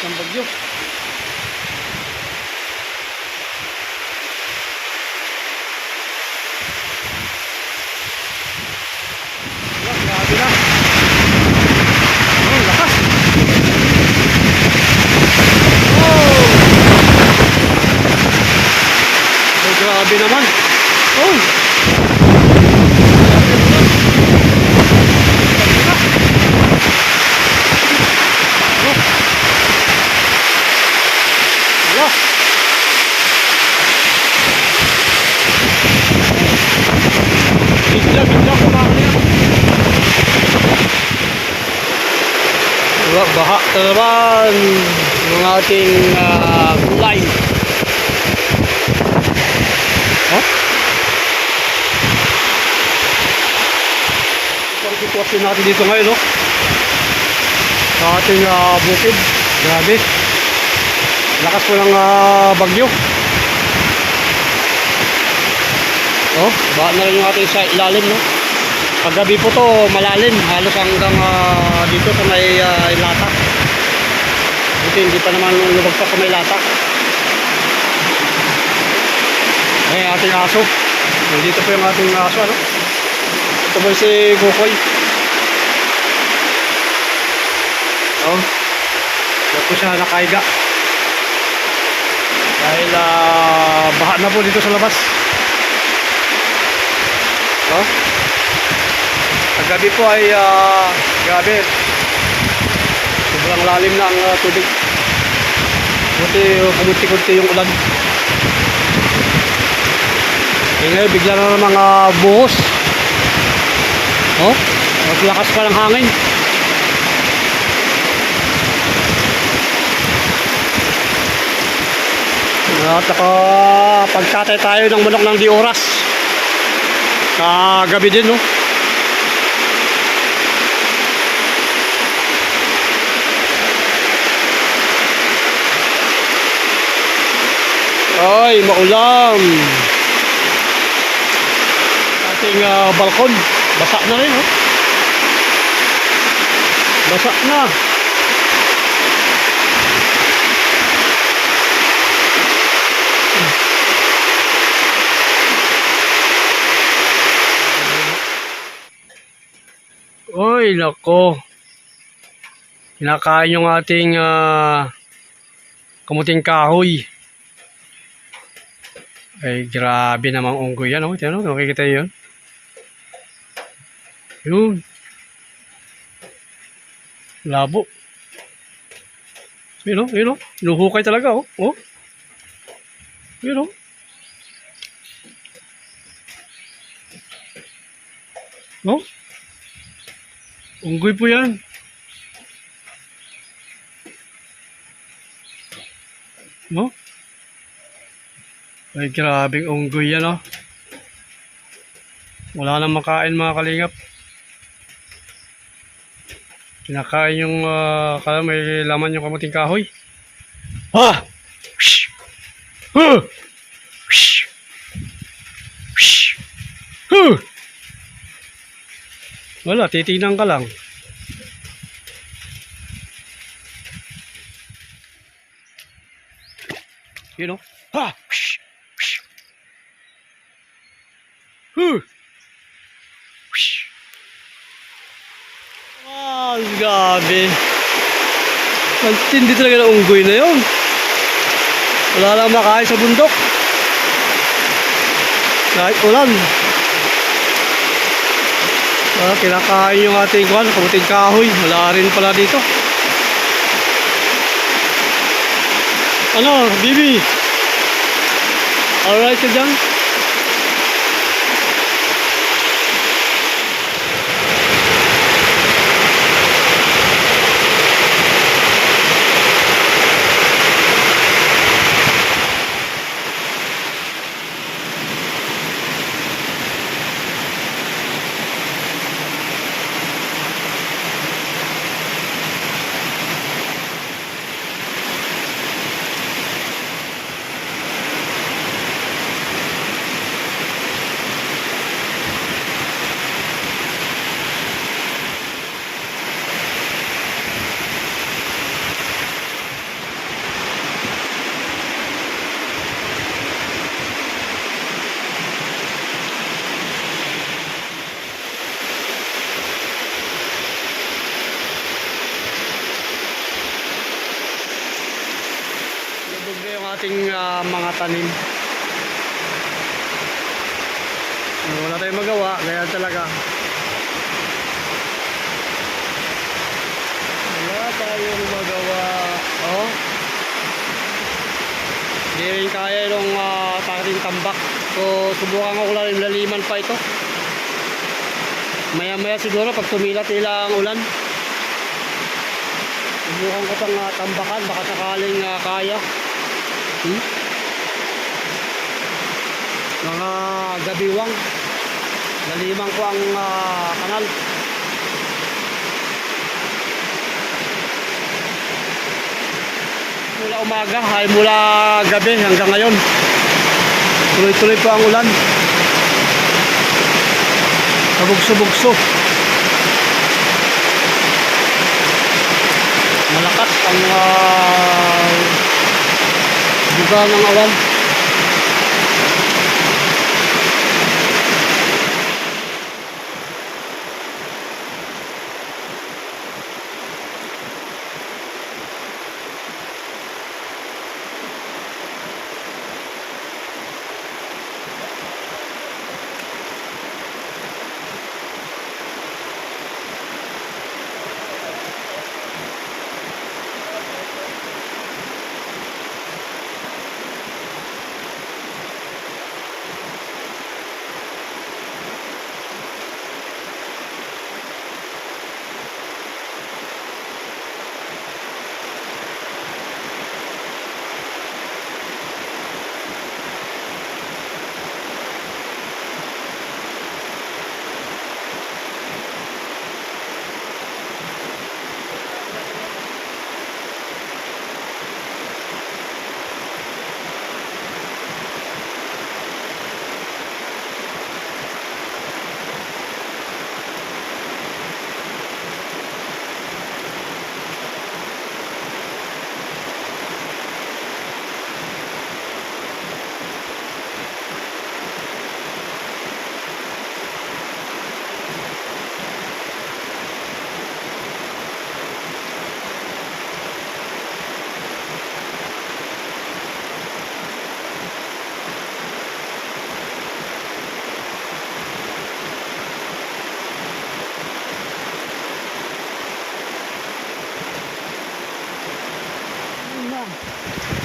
ng bagyo. Wala, grabe na. Oh, lakas. Oh! Oh, grabe naman. Oh! Oh! Wala. Bigla, bigla ko na yan. Wala, baha na naman yung ating uh, line. Oh? Ito ang sitwasyon natin dito ngayon, no? Sa ating uh, bukid. Grabe. Lakas po ng ah, bagyo. Oh, baha na rin yung ating sa ilalim, no? Paggabi po to, malalim. Halos hanggang ah, dito sa may uh, lata. Buti hindi pa naman lumagpas sa may lata. Eh, ating aso. Nandito po yung ating aso, ano? Ito po si Bukoy. Oh. Diyan po siya nakaiga. Dahil ah, baha na po dito sa labas. Oh. Paggabi po ay ah, grabe. Sobrang lalim na ang ah, tubig. Buti uh, kamunti-kunti yung ulan. Eh ngayon, bigla na ng mga buhos. Oh, mas lakas pa ng hangin. At ako, pagkatay tayo ng manok ng di oras. Kagabi din, no? Ay, maulam. Ating ah, balkon, basa na rin, oh. Basa na. Oy, nako. Kinakain yung ating ah, kamuting kahoy. Ay, grabe namang unggoy yan. Oh. Tiyan, oh. Nakikita yun. Yun. Labo. Yun, oh. Yun, oh. Luhukay talaga, oh. Oh. Yun, oh. Oh. Unggoy po yan. No? Ay, grabing unggoy yan, oh. Wala nang makain mga kalingap. Kinakain yung, uh, kala may laman yung kamuting kahoy. Ha! Shh! Huh! Shh! Shh! Huh! Wala, titignan ka lang. You know? Ha! Shh! Shh! Huh! Shh! Ah, grabe. Ang tindi talaga ng unggoy na yun. Wala lang makain sa bundok. Kahit ulan. Ah, kinakain yung ating kwan, kamuting kahoy. Wala rin pala dito. Ano, Bibi? Alright ka dyan? Tanim. Wala tayong magawa, ganyan talaga. Wala tayong magawa. Oh. Hindi rin kaya yung uh, ating tambak. So, subukan ko yung laliman pa ito. Maya maya siguro pag tumila-tila ang ulan. Subukan ko pang uh, tambakan. Baka sakaling ah, kaya. Hmm? Mga gabiwang. Laliman ko ang ah, kanal. Mula umaga, ay mula gabi hanggang ngayon. Tuloy-tuloy pa ang ulan. Kabugso-bugso. Malakas ang uh, buga ng awan.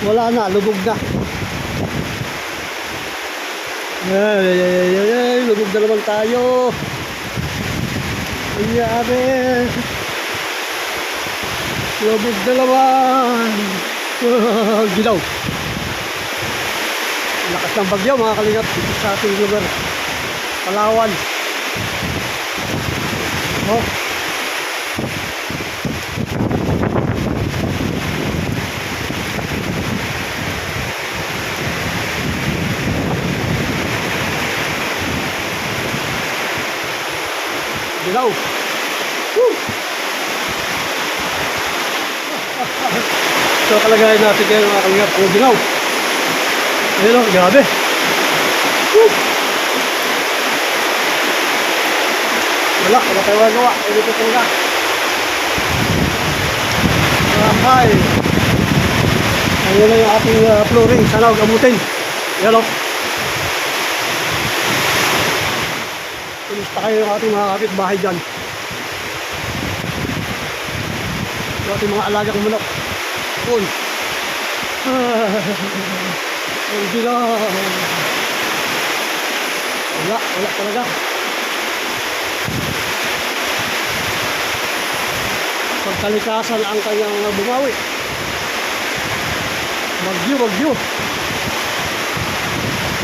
Wala na, lubog na. Ay, ay, ay, ay, ay, lubog na naman tayo. Nangyari. Lubog na naman. Ah, Gilaw. Lakas ng bagyo mga kalingap dito sa ating lugar. Palawan. Oh. Dilaw. Woo! so kalagayan natin kayo mga kalingap. Ang dilaw. Ayun o, grabe. Woo! Wala, wala tayo magawa. Ayun ito talaga. Maramay. Ayun na yung ating uh, flooring. Sana huwag amutin. Yan o. Kumusta kayo yung ating mga kapitbahay dyan? Yung ating mga alagang manok. Uy! Hindi na. Wala, wala talaga. Pagkalikasan ang kanyang bumawi. Bagyo, bagyo.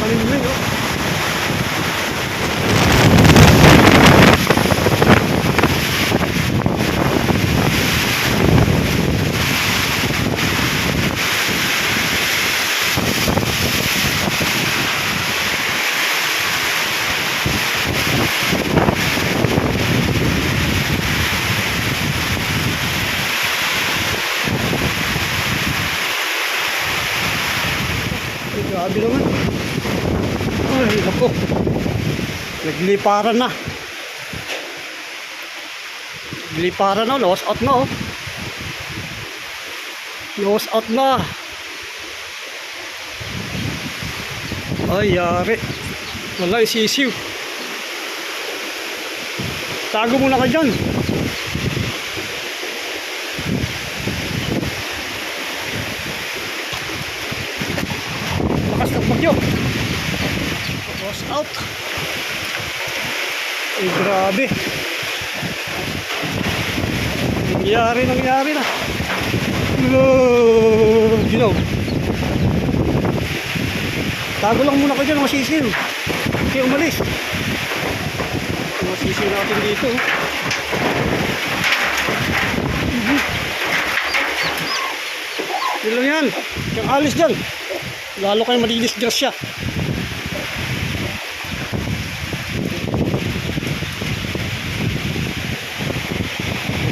Paningling, oh. Ay, grabe naman. Ay, naku. Nagliparan na. Nagliparan na. Lost out na, oh. Lost out na. Ay, yari. Wala, yung sisiw. Tago muna ka dyan. Lakas ng bagyo. Was out. Ay, grabe. Nangyari, nangyari na. Oh, Ginaw. Tago lang muna ko dyan, masisil. Kaya umalis. Masisil natin dito. Mhm. Yun lang yan. Yung alis dyan. Lalo kayo malinis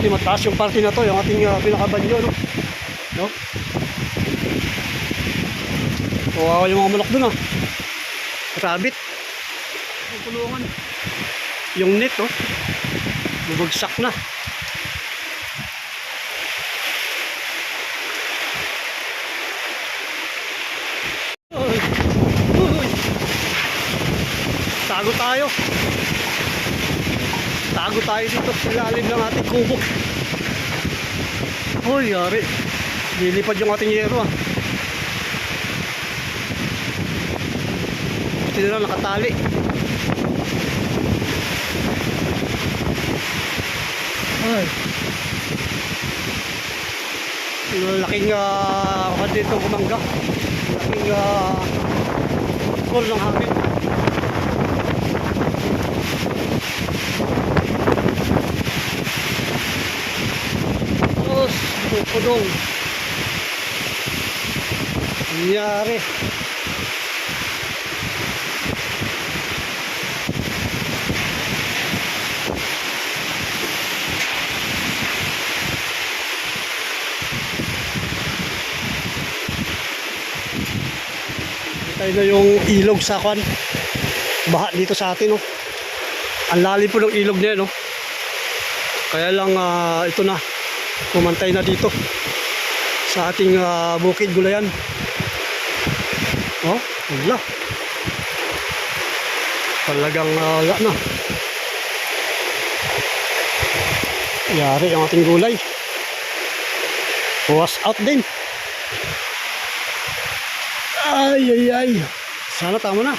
Hindi mataas yung party na to, yung ating uh, pinakabanyo, no? No? Kawawa yung mga manok dun, ah. Rabbit. Yung kulungan. Yung net, oh. Bubagsak na. Uy. Uy. Tago tayo. Tago tayo dito sa ilalim ng ating kubo. Uy, yari. Lilipad yung ating yero ah. Buti na lang nakatali. Ay. Laking uh, dito kumangga. Laking uh, call ng hangin. Pupudong. Nangyari. Tayo na yung ilog sa kwan. Baha dito sa atin, oh. Ang lalim po ng ilog niya, no? Kaya lang, ah, ito na. Pumantay na dito. Sa ating ah, bukid gulayan. Oh, wala. Talagang uh, wala na. Yari ang ating gulay. Was out din. Ay, ay, ay. Sana tama na.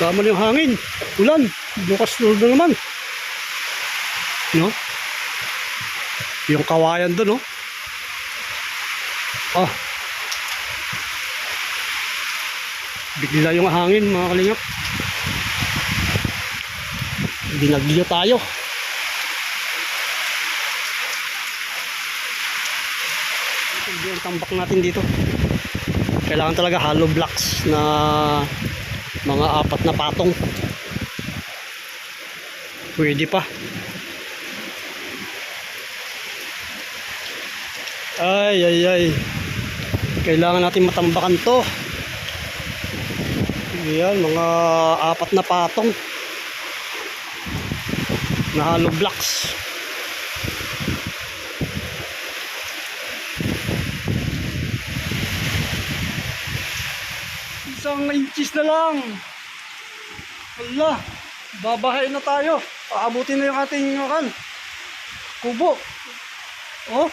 Tama na yung hangin. Ulan. Bukas na naman. No? Yung kawayan doon, no? Oh. Bigla yung hangin, mga kalingap. Binagyo tayo. Ito yung tambak natin dito kailangan talaga hollow blocks na mga apat na patong pwede pa ay ay ay kailangan natin matambakan to yan mga apat na patong na hollow blocks Isang inches na lang. Hala, babahay na tayo. Aabutin na yung ating kan. Kubo. Oh.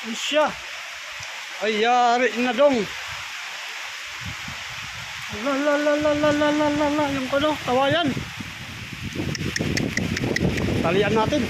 Ay siya. Ay yari na dong. La la la la la la la la la yung ano, kawayan. Talian natin.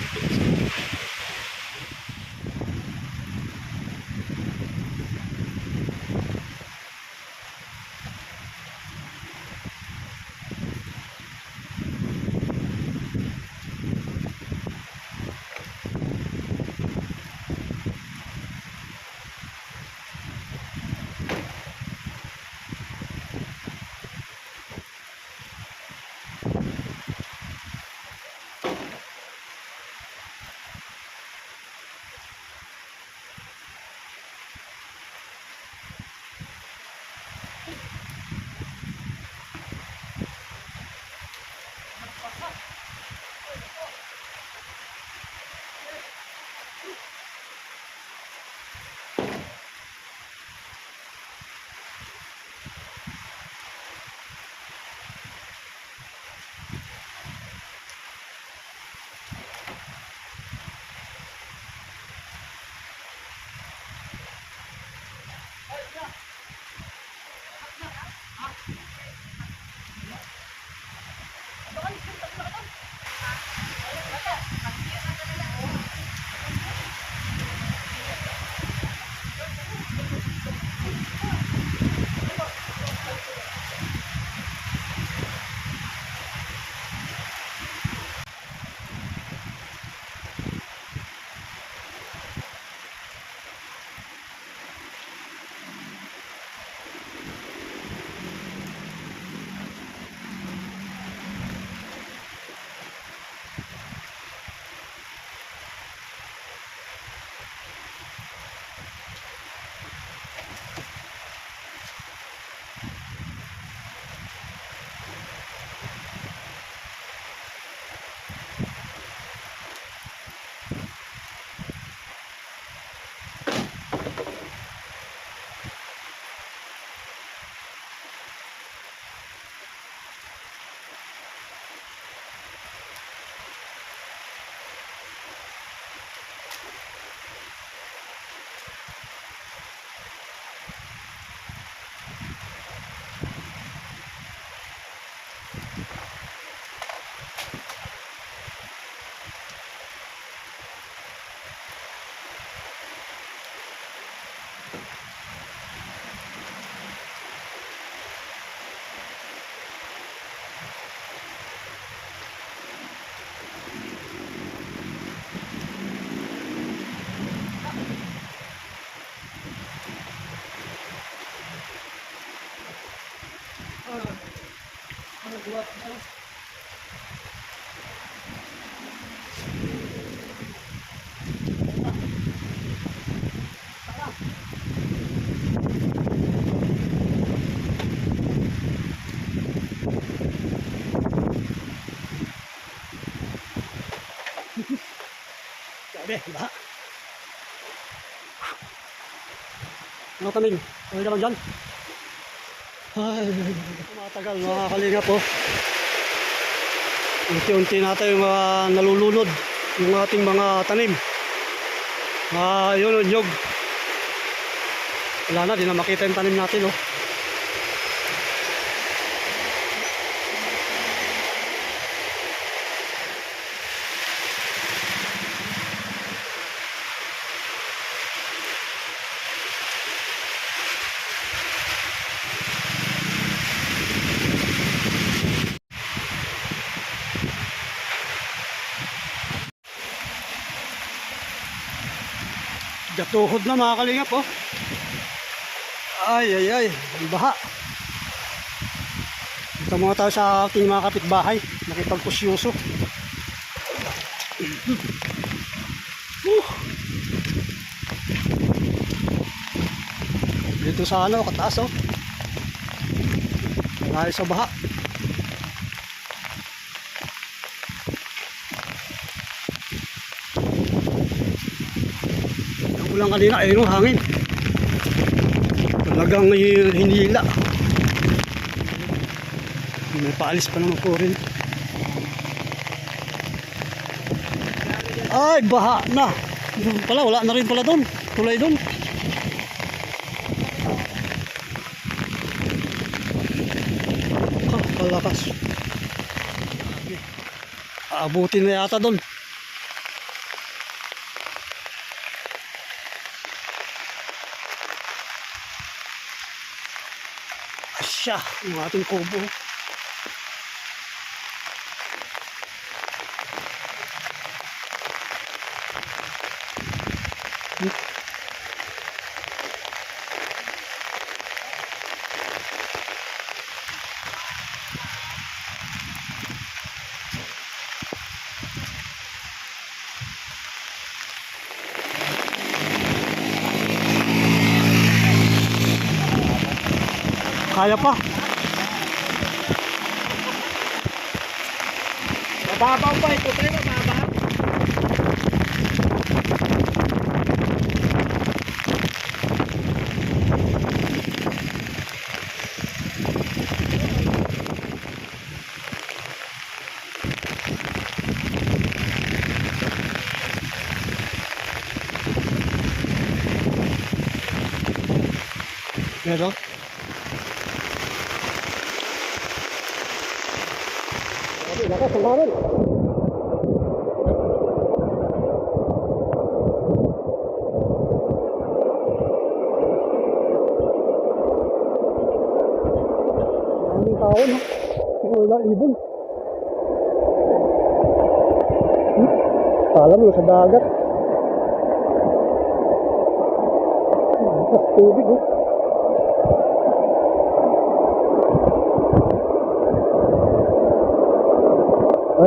Grabe, baha. Ano kaming? Okay naman dyan? Ay, matagal mga kalinga po. Unti-unti natin yung mga nalulunod yung ating mga tanim. Ah, yun, nyog. Wala na, di na makita yung tanim natin, oh. Gatuhod na mga kalingap, oh. Ay, ay, ay. Baha. Ito mga tayo sa ating mga kapitbahay. Nakipagkusyoso. Uh. Dito sa ano, kataas, oh. Dahil sa baha. Ako lang kanina, ayun yung hangin. Talagang hi- hinila. May paalis pa naman po rin. Ay, baha na. Doon pala, wala na rin pala doon. Tulay doon. Ah, kalakas. Aabutin na yata doon. Asya, yung ating kubo. Kaya pa. Mababaw pa ito, tayo mababaw. Pero, Lakas ang hangin. Maraming tao, no? Wala, ibon. Hmm? Kala mo sa dagat. Lakas tubig, oh.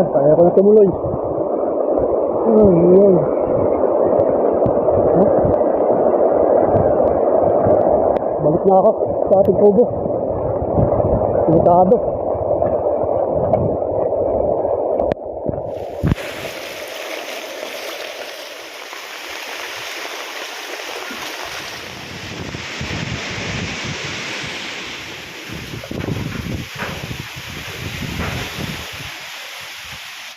Ay, kaya ko na tumuloy. Ay, yun. Huh? Balik na ako sa ating kubo. Pinitado.